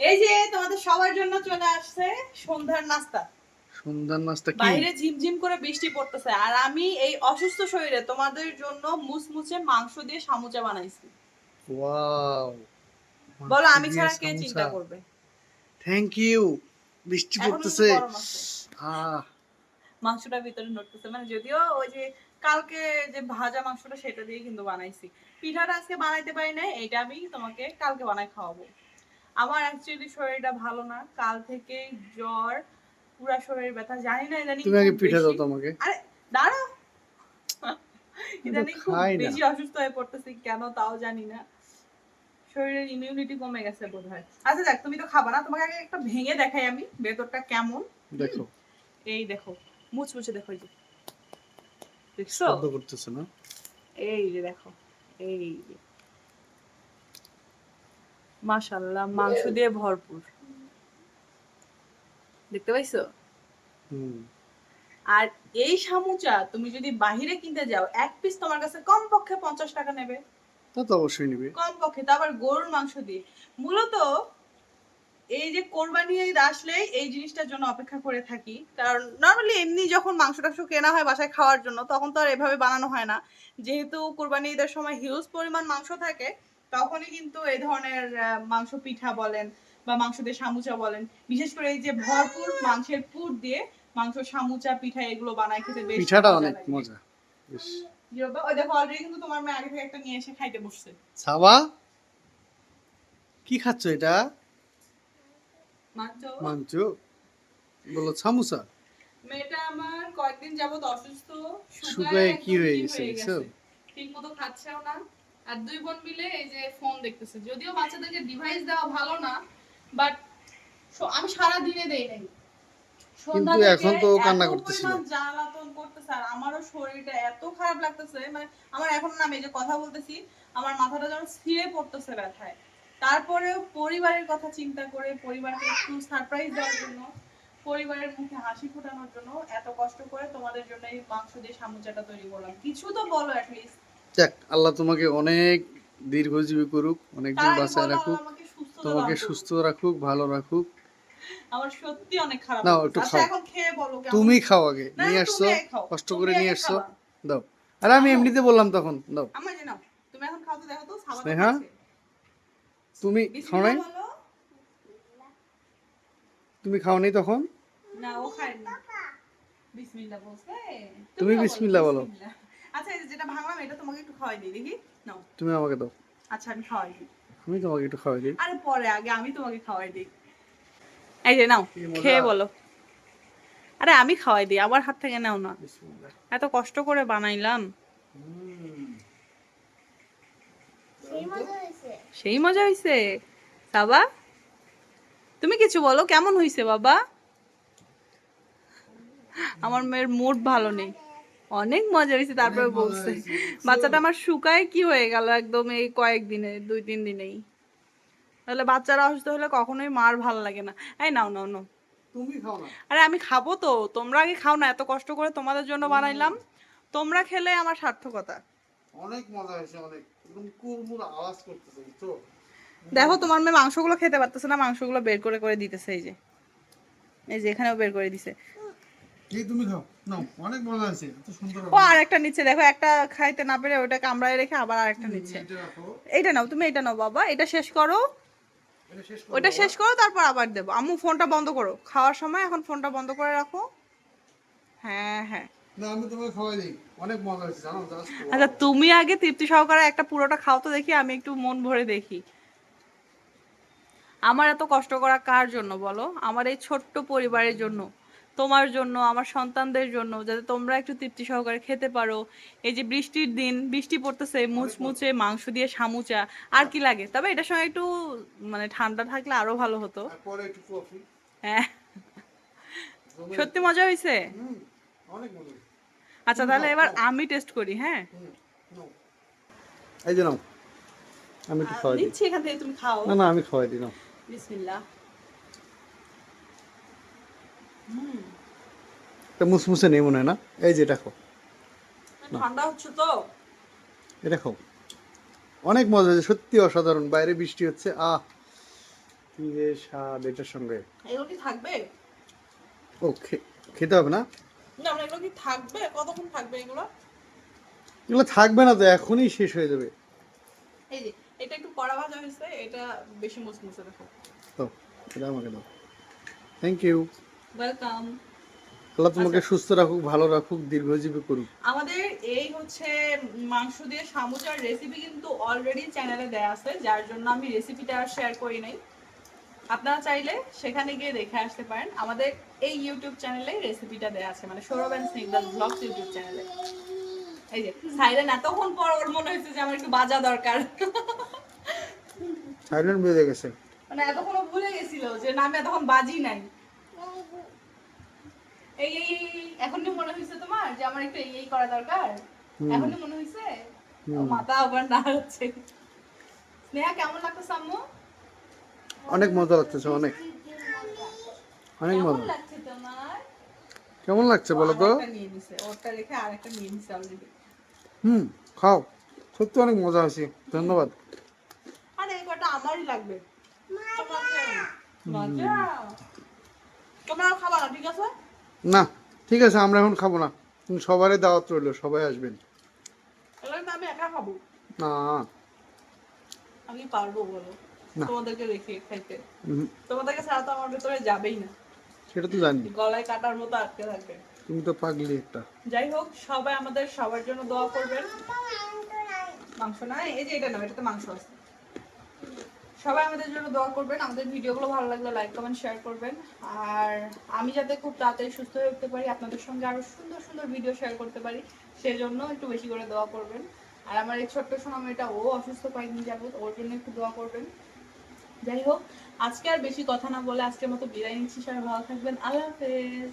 এই যে তোমাদের সবার জন্য চলে আসছে সন্ধ্যার নাস্তা। সন্ধ্যার নাস্তা কি? বাইরে ঝিমঝিম করে বৃষ্টি পড়তেছে আর আমি এই অসুস্থ শরীরে তোমাদের জন্য মাংস দিয়ে সামুচা বানাইছি। ওয়াও। বলো আমি ছাড়া কে চিন্তা করবে? থ্যাংক ইউ বৃষ্টি পড়তেছে। মাংসটা ভিতরে নড়তেছে মানে যদিও ওই যে কালকে যে ভাজা মাংসটা সেটা দিয়ে কিন্তু বানাইছি। পিঠাটা আজকে বানাইতে পারি না এটা আমি তোমাকে কালকে বানাই খাওয়াবো। আমার অ্যাকচুয়ালি শরীরটা ভালো না। কাল থেকে জ্বর পুরা শরীর ব্যথা জানি না ইদানিং তুমি আগে পিঠা দাও বেশি- তো আমাকে আরে দাঁড়াও। ইদানিং খুব বেশি অসুস্থ হয়ে পড়তেছি কেন তাও জানি না। শরীরের ইমিউনিটি কমে গেছে বোধহয়। আচ্ছা দেখ তুমি তো খাবা না তোমাকে আগে একটা ভেঙে দেখাই আমি ভেতরটা কেমন। দেখো। এই দেখো মুচমুচে দেখো এই যে। দেখছ? শব্দ করতেছে না। এই যে দেখো এই যে। মাশাল্লাহ মাংস দিয়ে ভরপুর। দেখতে পাইছো? আর এই সামুচা তুমি যদি বাহিরে কিনতে যাও এক পিস তোমার কাছে কম পক্ষে পঞ্চাশ টাকা নেবে। তা তো অবশ্যই নিবে। কম পক্ষে তা আবার গরুর মাংস দিয়ে। মূলত এই যে কোরবানি ঈদ আসলে এই জিনিসটার জন্য অপেক্ষা করে থাকি। কারণ নর্মালি এমনি যখন মাংস টাংস কেনা হয় বাসায় খাওয়ার জন্য তখন তো আর এভাবে বানানো হয় না। যেহেতু কোরবানি ঈদের সময় হিউজ পরিমাণ মাংস থাকে তখনই কিন্তু এই ধরনের মাংস পিঠা বলেন বা মাংস দিয়ে সামুচা বলেন বিশেষ করে এই যে ভরপুর মাংসের পুর দিয়ে মাংস সামুচা পিঠা এগুলো বানায় খেতে বেশ পিঠাটা অনেক মজা বেশ জি ওই দেখো অলরেডি কিন্তু তোমার মেয়ে আগে থেকে একটা নিয়ে এসে খাইতে বসছে। সাবা কি খাচ্ছ এটা? মাংস। মাংস বলো সামোসা মেয়েটা আমার কয়েকদিন যাবত অসুস্থ কি হয়ে গেছে? ঠিক মতো খাচ্ছেও না। আর দুই বোন মিলে এই যে ফোন দেখতেছে। যদিও বাচ্চাদেরকে ডিভাইস দেওয়া ভালো না বাট আমি সারা দিনে দেই নাই। কিন্তু এখন তো কান্না করতেছিল। জ্বালাতন করতেছে আর আমারও শরীরটা এত খারাপ লাগতেছে মানে আমার এখন না আমি এই যে কথা বলতেছি আমার মাথাটা যেন ছিঁড়ে পড়তেছে ব্যথায়। তারপরেও পরিবারের কথা চিন্তা করে পরিবারকে একটু সারপ্রাইজ দেওয়ার জন্য পরিবারের মুখে হাসি ফোটানোর জন্য এত কষ্ট করে তোমাদের জন্য এই মাংস দিয়ে সামুচাটা তৈরি করলাম। কিছু তো বলো অ্যাটলিস্ট যাক আল্লাহ তোমাকে অনেক দীর্ঘজীবী করুক অনেকদিন বাঁচায় রাখুক তোমাকে সুস্থ রাখুক ভালো রাখুক। আমার সত্যি অনেক খারাপ নাও, একটু আচ্ছা খাও। এখন খেয়ে বলো তুমি খাও আগে নিয়ে আসছো। কষ্ট করে নিয়ে আসছো? দাও। আর আমি এমনিতে বললাম তখন দাও। আমার যে নাও। তুমি এখন খাও তো দেখো তো স্নেহা? তুমি খাও নাই? তুমি খাও নাই তখন? না ও খায় না বিসমিল্লাহ বলছে। তুমি তুমিও বিসমিল্লাহ বলো। বিসমিল্লাহ। আচ্ছা এই যে যেটা ভাঙলাম এটা তোমাকে একটু খাওয়াই দিই দেখি? নাও। তুমি আমাকে দাও। আচ্ছা আমি খাওয়াই দিই। আমি তোমাকে একটু খাওয়াই দিই। আরে পরে আগে আমি তোমাকে খাওয়াই দিই। এই যে নাও খেয়ে বলো। আরে আমি খাওয়াই দিই আমার হাত থেকে নাও না। এত কষ্ট করে বানাইলাম। সেই মজা হইছে বাবা তুমি কিছু বলো কেমন হয়েছে বাবা? আমার মেয়ের মুড ভালো নেই। অনেক মজা হয়েছে তারপরে বলছে। বাচ্চাটা আমার শুকায় কি হয়ে গেল একদম এই কয়েকদিনে দুই তিন দিনেই। তাহলে বাচ্চারা অসুস্থ হলে কখনোই মার ভালো লাগে না। এই নাও নাও নাও। তুমি খাও না। আরে আমি খাব তো তোমরা আগে খাও না এত কষ্ট করে তোমাদের জন্য বানাইলাম। তোমরা খেলে আমার সার্থকতা। অনেক মজা হয়েছে অনেক। একদম কুরমুর আওয়াজ করতেছে বুঝছ? দেখো তোমার মেয়ে মাংসগুলো খেতে পারতেছে না মাংসগুলো বের করে করে দিতেছে এই যে। এই যে এখানেও বের করে দিছে। এই তুমি খাও। নাও অনেক মজা হয়েছে এত সুন্দর ও আর একটা দেখো একটা খাইতে না পেরে ওটা কামড়ায় রেখে আবার আরেকটা নিচ্ছে। এটা এইটা নাও তুমি এটা নাও বাবা এটা শেষ করো। এটা শেষ করো ওটা শেষ করো তারপর আবার দেবো। আম্মু ফোনটা বন্ধ করো। খাওয়ার সময় এখন ফোনটা বন্ধ করে রাখো। হ্যাঁ হ্যাঁ। না আমি তোমাকে খাওয়াই দিই। অনেক মজা হয়েছে জানো আচ্ছা তুমি আগে তৃপ্তি সহকারে একটা পুরোটা খাও তো দেখি আমি একটু মন ভরে দেখি। আমার এত কষ্ট করা কার জন্য বলো? আমার এই ছোট্ট পরিবারের জন্য। তোমার জন্য আমার সন্তানদের জন্য যাতে তোমরা একটু তৃপ্তি সহকারে খেতে পারো। এই যে বৃষ্টির দিন বৃষ্টি পড়তেছে মুচমুচে মাংস দিয়ে সামুচা আর কি লাগে? তবে এটার সঙ্গে একটু মানে ঠান্ডা থাকলে আরও ভালো হতো। তারপরে একটু কফি। হ্যাঁ। সত্যি মজা হয়েছে? আচ্ছা তাহলে এবার আমি টেস্ট করি হ্যাঁ? এই যে নাও আমি একটু খাওয়াই দিই। নিচ্ছি এখান থেকে তুমি খাও। না না আমি খাওয়াই দিই নাও। বিসমিল্লাহ। এটা মুসমুসে নেই মনে হয় না? এই যে এটা খাও ঠান্ডা হচ্ছে তো। এটা খাও অনেক মজা হয়েছে সত্যি অসাধারণ। বাইরে বৃষ্টি হচ্ছে আহ! কি যে স্বাদ এটার সঙ্গে। এগুলো কি থাকবে? ও খেতে হবে না? না মানে এগুলো কি থাকবে? কতক্ষণ থাকবে এগুলো? এগুলো থাকবে না তো এখনই শেষ হয়ে যাবে। এই যে এটা একটু কড়া ভাজা হয়েছে এটা বেশি মুসমুসে দেখো। তো এটা আমাকে দাও। থ্যাংক ইউ ওয়েলকাম আল্লাহ তোমাকে সুস্থ রাখুক ভালো রাখুক দীর্ঘজীবী করুক। আমাদের এই হচ্ছে মাংস দিয়ে সামুচার রেসিপি কিন্তু অলরেডি চ্যানেলে দেয়া আছে যার জন্য আমি রেসিপিটা আর শেয়ার করি নাই। আপনারা চাইলে সেখানে গিয়ে দেখে আসতে পারেন। আমাদের এই ইউটিউব চ্যানেলে রেসিপিটা দেয়া আছে মানে Sourav and Snigdha's blogs YouTube চ্যানেলে এই যে সাইলেন এতক্ষণ পর ওর মনে হয়েছে যে আমার একটু বাজা দরকার। সাইলেন্ট বেজে গেছে। মানে এতক্ষণ ভুলে গেছিল যে না আমি এতক্ষণ বাজি নাই। এই এই এই, এখনই মনে হয়েছে তোমার যে আমার একটু এই এই করা দরকার। হুম। এখনই মনে হয়েছে মাথা আবার না হচ্ছে। স্নেহা কেমন লাগতো আম্মু? অনেক মজা লাগতেছে অনেক। অনেক মজা। লাগছে তোমার? কেমন লাগছে বলো তো? আরেকটা নিয়ে নিছে ওরটা রেখে আরেকটা নিয়ে নিছে অলরেডি হুম খাও। সত্যি অনেক মজা হয়েছে। ধন্যবাদ। আরে এই কটা আমারই লাগবে। মজা। খাবা না ঠিক আছে? না ঠিক আছে আমরা এখন খাব না। সবারই দাওয়াত রইল সবাই আসবেন। আমি একা খাব। না। আমি পারব বলো। তোমাদেরকে রেখে খাইতে। তোমাদেরকে ছাড়া তো আমার ভেতরে যাবেই না। সেটা তো জানি। গলায় কাটার মতো আটকে থাকবে। তুমি তো পাগলি একটা। যাই হোক সবাই আমাদের সবার জন্য দোয়া করবেন। মাংস না এই যে এটা না এটাতে মাংস আছে। সবাই আমাদের জন্য দোয়া করবেন, আমাদের ভিডিওগুলো ভালো লাগলে লাইক কমেন্ট শেয়ার করবেন। আর আমি যাতে খুব তাড়াতাড়ি সুস্থ হয়ে উঠতে পারি, আপনাদের সঙ্গে আরও সুন্দর সুন্দর ভিডিও শেয়ার করতে পারি, সেজন্য একটু বেশি করে দোয়া করবেন। আর আমার এই ছোট্ট সোনা মেয়েটা ও অসুস্থ কয়েকদিন যাবত, ওর জন্য একটু দোয়া করবেন। যাই হোক, আজকে আর বেশি কথা না বলে আজকের মতো বিদায় নিচ্ছি। সবাই ভালো থাকবেন। আল্লাহ হাফেজ।